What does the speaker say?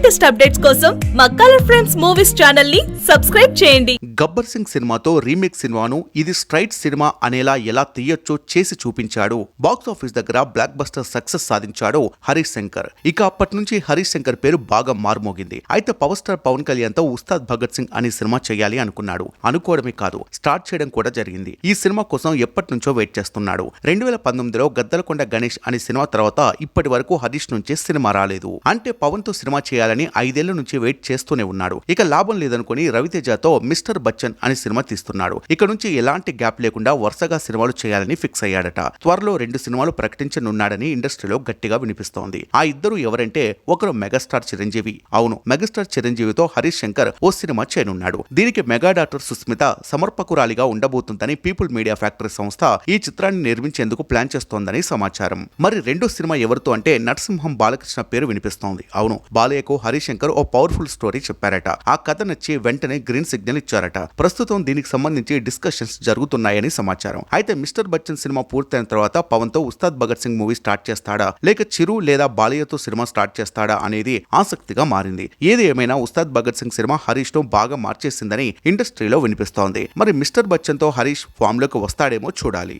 Latest updates కోసం మా colour friends movies ఛానల్ని సబ్స్క్రైబ్ చేయండి. గబ్బర్ సింగ్ సినిమాతో రీమేక్ సినిమాను ఇది స్ట్రైట్ సినిమా అనేలా ఎలా తీయొచ్చో చేసి చూపించాడు. బాక్స్ ఆఫీస్ దగ్గర బ్లాక్ బస్టర్ సక్సెస్ సాధించాడు హరీష్ శంకర్. ఇక అప్పటి నుంచి హరీష్ శంకర్ పేరు బాగా మారుమోగింది. అయితే పవర్ స్టార్ పవన్ కళ్యాణ్తో ఉస్తాద్ భగత్ సింగ్ అనే సినిమా చేయాలి అనుకున్నాడు. అనుకోవడమే కాదు స్టార్ట్ చేయడం కూడా జరిగింది. ఈ సినిమా కోసం ఎప్పటి నుంచో వెయిట్ చేస్తున్నాడు. రెండు వేల పంతొమ్మిదిలో గద్దలకొండ గణేష్ అనే సినిమా తర్వాత ఇప్పటి వరకు హరీష్ నుంచే సినిమా రాలేదు. అంటే పవన్తో సినిమా చేయాలి చేయాలని ఐదేళ్ళ నుంచి వెయిట్ చేస్తూనే ఉన్నాడు. ఇక లాభం లేదనుకుని రవితేజతో మిస్టర్ బచ్చన్ అనే సినిమా తీస్తున్నాడు. ఇక నుంచి ఎలాంటి గ్యాప్ లేకుండా వరుసగా సినిమాలు చేయాలని ఫిక్స్ అయ్యాడట. త్వరలో రెండు సినిమాలు ప్రకటించనున్నాడని ఇండస్ట్రీలో గట్టిగా వినిపిస్తోంది. ఆ ఇద్దరు ఎవరంటే ఒకరు మెగాస్టార్ చిరంజీవి. అవును మెగాస్టార్ చిరంజీవితో హరీష్ శంకర్ ఓ సినిమా చేయనున్నాడు. దీనికి మెగా డాక్టర్ సుస్మిత సమర్పకురాలిగా ఉండబోతుందని పీపుల్ మీడియా ఫ్యాక్టరీ సంస్థ ఈ చిత్రాన్ని నిర్మించేందుకు ప్లాన్ చేస్తోందని సమాచారం. మరి రెండో సినిమా ఎవరితో అంటే నరసింహం బాలకృష్ణ పేరు వినిపిస్తోంది. అవును బాలయ్యకు హరీష్ శంకర్ ఓ పవర్ఫుల్ స్టోరీ చెప్పారట. ఆ కథ నచ్చి వెంటనే గ్రీన్ సిగ్నల్ ఇచ్చారట. ప్రస్తుతం దీనికి సంబంధించి డిస్కషన్స్ జరుగుతున్నాయని సమాచారం. అయితే మిస్టర్ బచ్చన్ సినిమా పూర్తయిన తర్వాత పవన్తో ఉస్తాద్ భగత్ సింగ్ మూవీ స్టార్ట్ చేస్తాడా? లేక చిరు లేదా బాలయ్యతో సినిమా స్టార్ట్ చేస్తాడా అనేది ఆసక్తిగా మారింది. ఏది ఏమైనా ఉస్తాద్ భగత్ సింగ్ సినిమా హరీష్ను బాగా మార్చేసిందని ఇండస్ట్రీలో వినిపిస్తోంది. మరి మిస్టర్ బచ్చన్తో హరీష్ ఫామ్లోకి వస్తాడేమో చూడాలి.